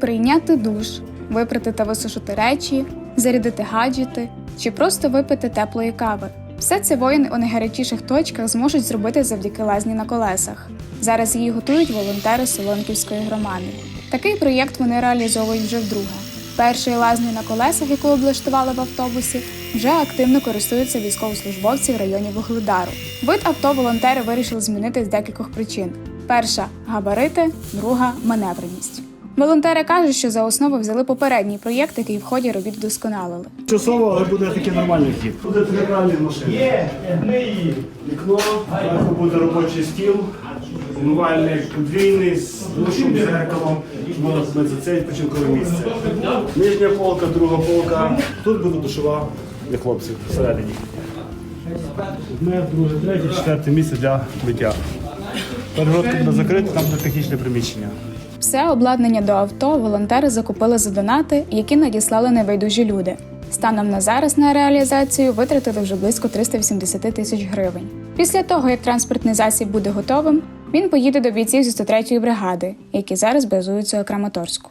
прийняти душ, випрати та висушити речі, зарядити гаджети чи просто випити теплої кави. Все це воїни у найгарячіших точках зможуть зробити завдяки лазні на колесах. Зараз її готують волонтери Солонківської громади. Такий проєкт вони реалізовують вже вдруге. Першою лазнею на колесах, яку облаштували в автобусі, вже активно користуються військовослужбовці в районі Вугледару. Вид авто волонтери вирішили змінити з декількох причин: перша габарити, друга маневреність. Волонтери кажуть, що за основу взяли попередній проєкт, який в ході робіт вдосконалили. Часово, але буде такий нормальний хід. Буде центральні машини. Є, Вікно, буде робочий стіл, умивальник подвійний з душем, зеркалом, щоб можна за це відпочинкове місце. Нижня полка, друга полка. Тут буде душова для хлопців всередині. Одне, друге, третє, четверте місце для биття. Перегородка буде закрита, там буде технічне приміщення. Все обладнання до авто волонтери закупили за донати, які надіслали небайдужі люди. Станом на зараз на реалізацію витратили вже близько 380 тисяч гривень. Після того, як транспортний засіб буде готовим, він поїде до бійців зі 103-ї бригади, які зараз базуються у Краматорську.